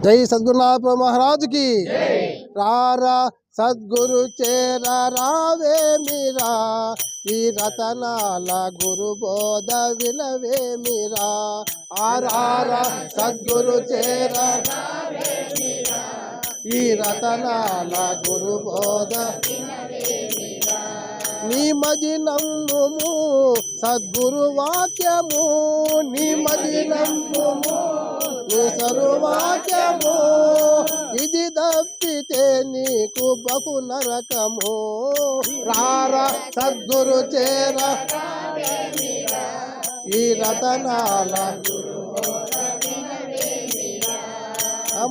జై సద్గురునాథ మహారాజుకి. రారా సద్గురు చేరా రావే మీరా. ఈ రతనాల గురు బోధ వినవే మీరా. ఆరారా సద్గురు చేరా ఈ రతనాల గురు బోధ నీ మది సద్గురు వాక్యము నీ మది నీ సరువాక్యము ఇది తప్పితే నీకు బహు నరకము. రారా సద్గురు చేర ఈ రతనాల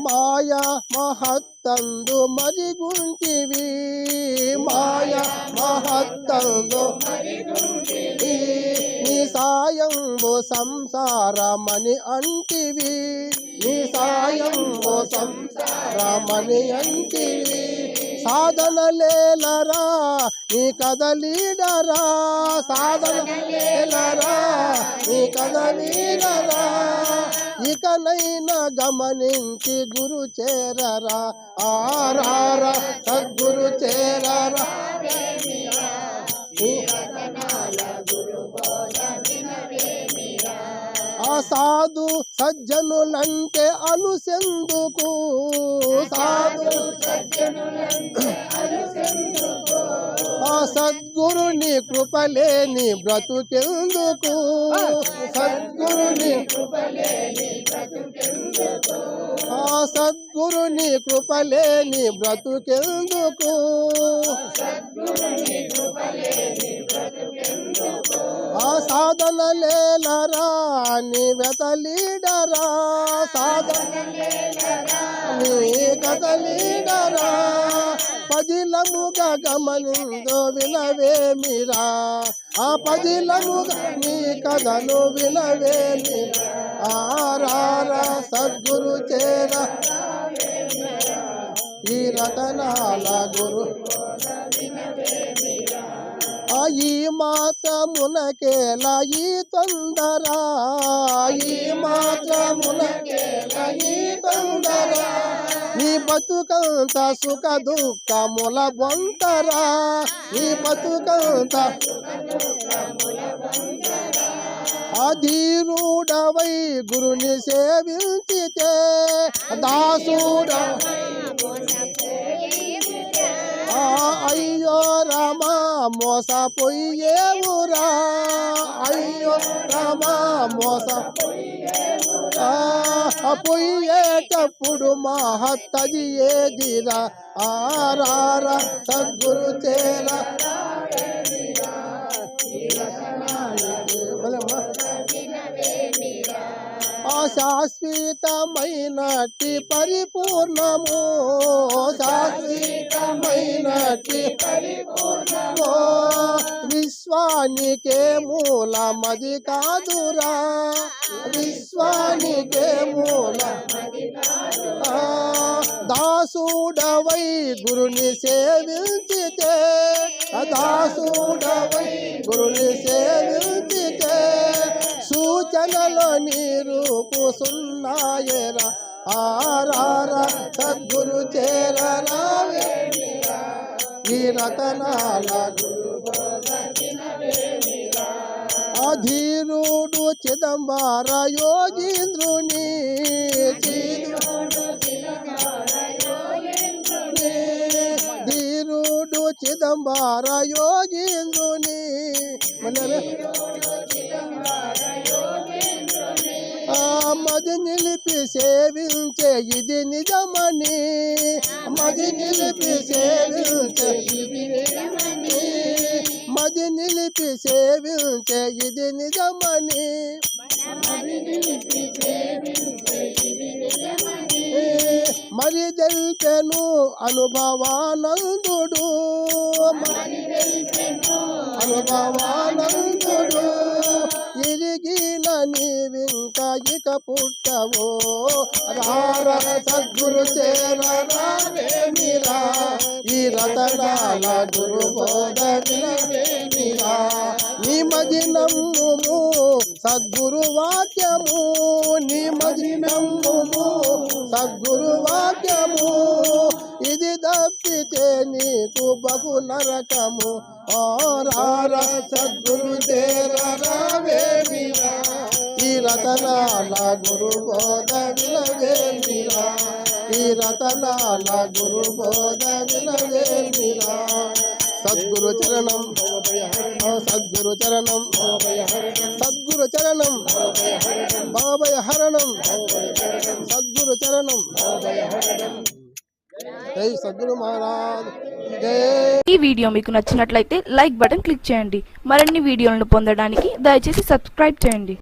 మాయా మహత్తందు మరిగుంటివి మాయ మహత్తందు నీ సాయంబు సంసారమని అంటివి. నీ సాయంబు సంసారమని అంటివి. సాధన లేలరా నీ కదలీడరా సాధన లేలరా నీ కదలీడరా ఇకనైనా గమనించి గురు చేరరా. ఆరారా సద్గురు చేరరా. సాధు సజ్జనులంటే అనుసెందుకు సాధు సజ్జనులంటే సద్గురుని కృపలేని బ్రతుకెందుకు? సద్గురుని ఆ సద్గురుని కృపలేని బ్రతుకెందుకు? ఆ సాధన లేలరా నీ వెతలీడరా సాధన నీ కదలీడరా పదిలముగా గమనిందో వినవే మీరా? ఆ పదిలముగా నీ కథను వినవే మీరా? ఆరారా సద్గురు చేర. ఈ రతనాల గురు. ఆ ఈ మాత్రమునకేలా ఈ తొందర? ఈ మాత్రమునకేలా ఈ తొందరా? బతుకంత సుఖ దుఃఖముల బొంతరా ఈ బతుకంత అధీరుడవై గురుని సేవించితే దాసుడ ఆ అయ్యో రామా మోసపోయేవురా. అయ్యో రామా మోస పోయేటప్పుడు మహత్తది ఏదిరా? ఆరారా సద్గురు. ఆ శాశ్వతమైనటి పరిపూర్ణము. శాశ్వతమైనటి పరిపూర్ణము. విశ్వానికే మూలమది కాదురా. విశ్వానికే మూల ఆ, దాసుడవై గురుని సేవించితే. దాసుడవై గురుని సేవించితే సూచనలో నీరు పూసున్నాయరా. ఆరారా సద్గురు చేరరావే ఈ రతనాల అధీరుడు చిదంబార యోగీంద్రుని. ధీరుడు చిదంబార యోగీంద్రుని. మన మది నిలిపి సేవించే ఇది నిజమని. మది నిలిపి సేవించే ఇది నిజమని. మది నిలిపి సేవించే ఇది నిజమని. మరి తెలిపెను అనుభవానందుడు. అనుభవానందుడు. నీవింక ఇక పుట్టవో రార సద్గురు చేరరావేమిరా ఈ రతనాల గురు బోధ వినవేమిరా నీ మది నమ్ముము సద్గురు వాక్యము. నీ మది నమ్ముము సద్గురు వాక్యము. ఇది తప్పితే నీకు బహు నరకము. ఆరార సద్గురు చేరరావేమిరా ఈ రతనాల గురు బోధ వినవేమిరా ఈ రతనాల గురు బోధ వినవేమిరా సద్గురు చరణం సద్గురు చరణం సద్గురు చరణం బాబయ హరణం సద్గురు చరణం జై. సద్గురు మహారాజ్ ఈ వీడియో మీకు నచ్చినట్లయితే లైక్ బటన్ క్లిక్ చేయండి. మరిన్ని వీడియోలను పొందడానికి దయచేసి సబ్స్క్రైబ్ చేయండి.